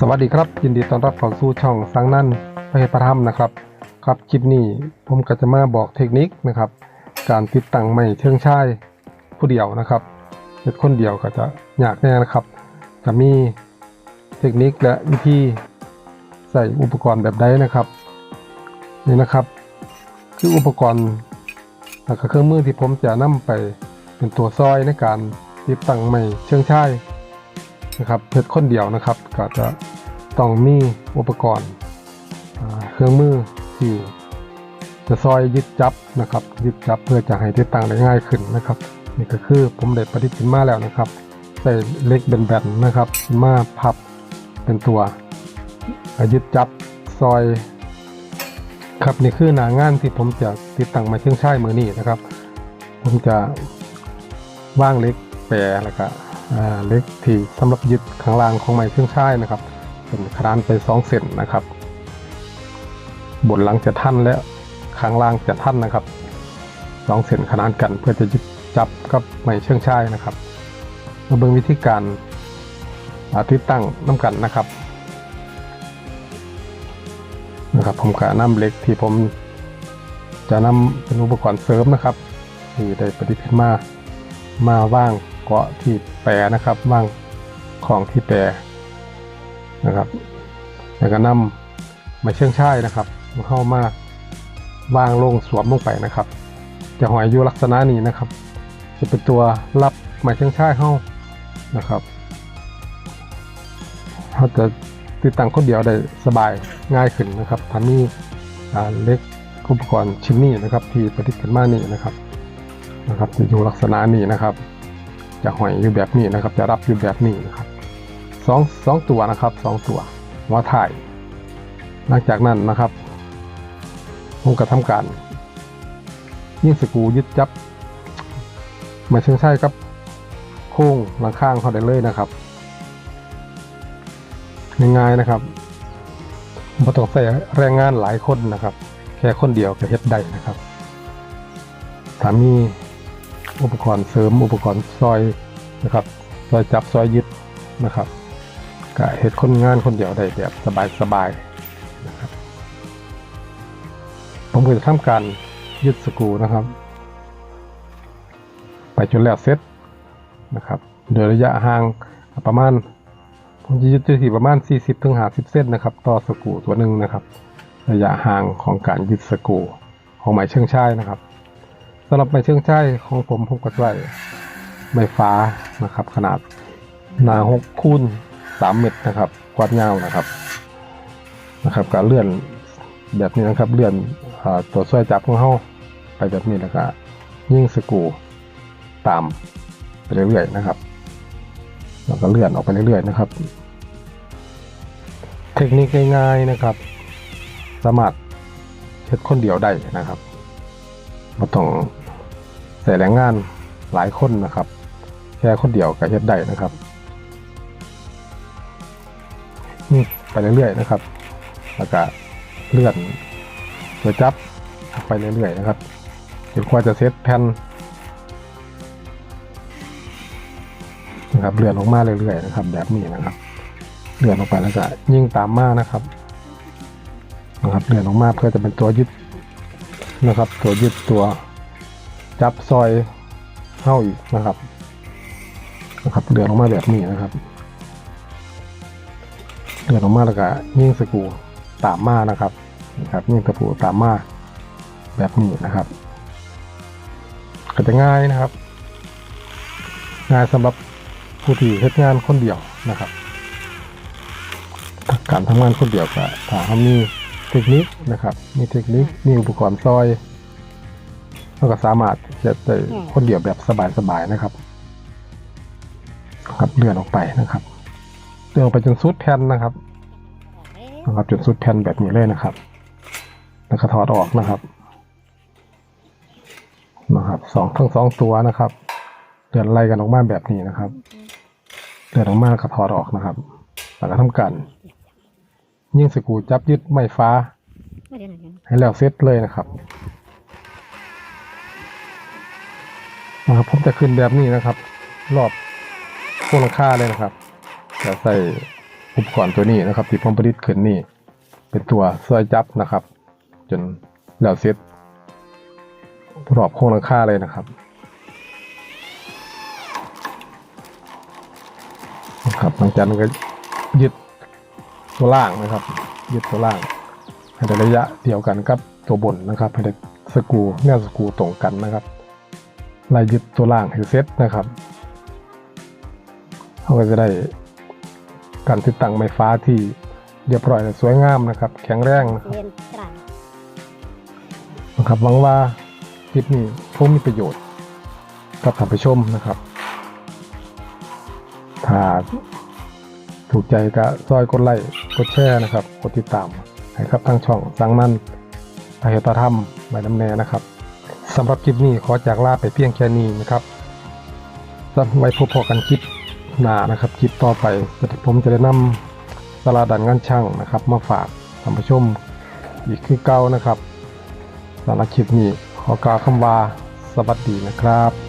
สวัสดีครับ ยินดีต้อนรับเข้าสู่ช่องสังนั่นพระเหตุประธรรมนะครับ ครับคลิปนี้ผมก็จะมาบอกเทคนิคนะครับ การติดตั้งไม้เชิงชายผู้เดียวนะครับเฮ็ดคนเดียวก็จะยากแน่นะครับ จะมีเทคนิคและวิธีใส่อุปกรณ์แบบใดนะครับนี่นะครับ คืออุปกรณ์และก็เครื่องมือที่ผมจะนำไปเป็นตัวซอยในการติดตั้งไม้เชิงชายนะครับเพชรคนเดียวนะครับ ก็จะ ต้องมีอุปกรณ์เครื่องมือที่จะซอยยึดจับนะครับ ยึดจับเพื่อจะให้ติดตั้งได้ง่ายขึ้นนะครับ นี่ก็คือผมได้ปฏิทินมาแล้วนะครับใส่เล็กแบนๆนะครับ มาพับเป็นตัวยึดจับซอย ครับนี่คือหนางานที่ผมจะติดตั้งมาเชื่องช่ายมือนี้นะครับ ผมจะว่างเล็กแปรแล้วก็เล็กที่สำหรับยึดข้างล่างของไม้เชื่องช่ายนะครับ เป็นขาดไป2เซนนะครับ บนหลังจะท่านและข้างล่างจะท่านนะครับ2เซนขนานกันเพื่อจะจับกับไม้เชื่องช่ายนะครับมาเบิ่งวิธีการาติดตั้งน้ำกันนะครับนะครับ ผมก็นำเหล็กที่ผมจะนำเป็นอุปกรณ์เสริมนะครับ ที่ได้ปฏิทินมามาว่างเกาะที่แปรนะครับว่างของที่แปร นะครับแล้วก็นำมาเชื่องช่ายนะครับ เข้ามาวางลงสวมลงไปนะครับ จะหอยอยู่ลักษณะนี้นะครับจะเป็นตัวรับม้เชื่องช่ายเข้านะครับเขาจะติดตั้งคนเดียวได้สบายง่ายขึ้นนะครับทำนี้อ่าเล็กอุปกรณ์ชิ้นนี้นะครับ ที่ประดิษฐ์กันมานี่นะครับนะครับจะอยู่ลักษณะนี้นะครับ จะหอยอยู่แบบนี้นะครับ จะรับอยู่แบบนี้นะครับ สองสองตัวนะครับสองตัวหัวถ่าย หลังจากนั้นนะครับผมก็ทำการยิ่งสกูยึดจับมาเชื่องใช่ครับโค้งหลังข้างเขาได้เลยนะครับง่ายๆนะครับไม่ต้องใส่แรงงานหลายคนนะครับ แค่คนเดียวก็เฮ็ดได้นะครับถ้ามีอุปกรณ์เสริมอุปกรณ์ซอยนะครับซอยจับซอยยึดนะครับ ก็เฮ็ดคนงานคนเดียวได้แบบสบายๆนะครับผมก็จะทำการยึดสกูนะครับ ไปจนแล้วเสร็จนะครับ โดยระยะห่างประมาณผมจะยึดที่ประมาณ 40ถึง50เส้นนะครับ ต่อสกูตัวหนึ่งนะครับ ระยะห่างของการยึดสกูของไม้เชื่องช่ายนะครับสำหรับไม้เชื่องช่ายของผมผมก็ได้ไม้ฟ้านะครับ ขนาดหนา6คูณ 3เมตรนะครับกวาดยาวนะครับนะครับ การเลื่อนแบบนี้นะครับ เลื่อนอตัวช่วยจับของเขาไปแบบนี้แล้วก็ยิ่งสกูตามไปเรื่อยๆนะครับแล้วก็เลื่อนออกไปเรื่อยๆนะครับ เทคนิคง่ายๆนะครับ สามารถเช็ดคนเดียวได้นะครับไม่ต้องใส่แรงงานหลายคนนะครับ แค่คนเดียวก็เฮ็ดได้นะครับ ไปเรื่อยๆนะครับ แล้วก็เลื่อนตัวจับไปเรื่อยๆนะครับจนกว่าจะเซตแผ่นนะครับเลื่อนลงมาเรื่อยๆนะครับ แบบนี้นะครับเลื่อนลงไปแล้วก็ยิ่งตามมานะครับนะครับเลื่อนลงมาเพื่อจะเป็นตัวยึดนะครับ ตัวยึดตัวจับซอยเข้าอีกนะครับนะครับเลื่อนลงมาแบบนี้นะครับ เลื่อนลงมาแล้วก็ยิ่งสกูตามมานะครับนะครับยิ่งตะปูตามมาแบบนี้นะครับ ก็จะง่ายนะครับ ง่ายสำหรับผู้ที่เฮ็ดงานคนเดียวนะครับการทำงานคนเดียวก็ถ้าเขามีเทคนิคนะครับ มีเทคนิค มีอุปกรณ์ซอยเราก็สามารถจะได้คนเดียวแบบสบายๆนะครับ ครับเลื่อนออกไปนะครับ ลื่อนออกไปจนสุดแผ่นนะครับนะครับจนสุดแผ่นแบบนี้เลยนะครับ แล้วก็ถอดออกนะครับนะครับสองทั้งสองตัวนะครับเลื่อนไล่กันออกมาแบบนี้นะครับเลื่อนออกมากระถอดออกนะครับ แล้วก็ทำการยิ่งสกูจับยึดไม้ฟ้า ให้แล้วเซตเลยนะครับนะครับผมจะขึ้นแบบนี้นะครับ รอบพวงหลังคาเลยนะครับ จะใส่อุปกรณ์ตัวนี้นะครับ ที่ผมประดิษฐ์ขึ้นนี่ เป็นตัวซอยจับนะครับ จนแล้วเสร็จรอบโครงหลังคาเลยนะครับนะครับหลังจากนั้นก็ยึดตัวล่างนะครับ ยึดตัวล่าง ให้ได้ระยะเดียวกันกับตัวบนนะครับ ให้ได้สกูแนวสกูตรงกันนะครับไล่ยึดตัวล่างให้เซตนะครับเขาก็จะได้ การติดตั้งไฟฟ้าที่เรียบร้อยและสวยงามนะครับ แข็งแรงนะครับเรียนกลางนะครับหวังว่าคลิปนี้คงมีประโยชน์กับท่านผู้ชมนะครับ ถ้าถูกใจก็ซอยกดไลค์กดแชร์นะครับ กดติดตามให้ครับทางช่องสังมันไปเหตธรรมใบน้ำแน่นะครับสำหรับคลิปนี้ขอจากลาไปเพียงแค่นี้นะครับจะไว้พบพอกันคลิป หน้านะครับคลิปต่อไปผมจะได้นำสาราดันงานช่างนะครับ มาฝากท่านผู้ชมอีกคือเก่านะครับสำหรับคลิปนี้ขอกล่าวคำว่าสวัสดีนะครับ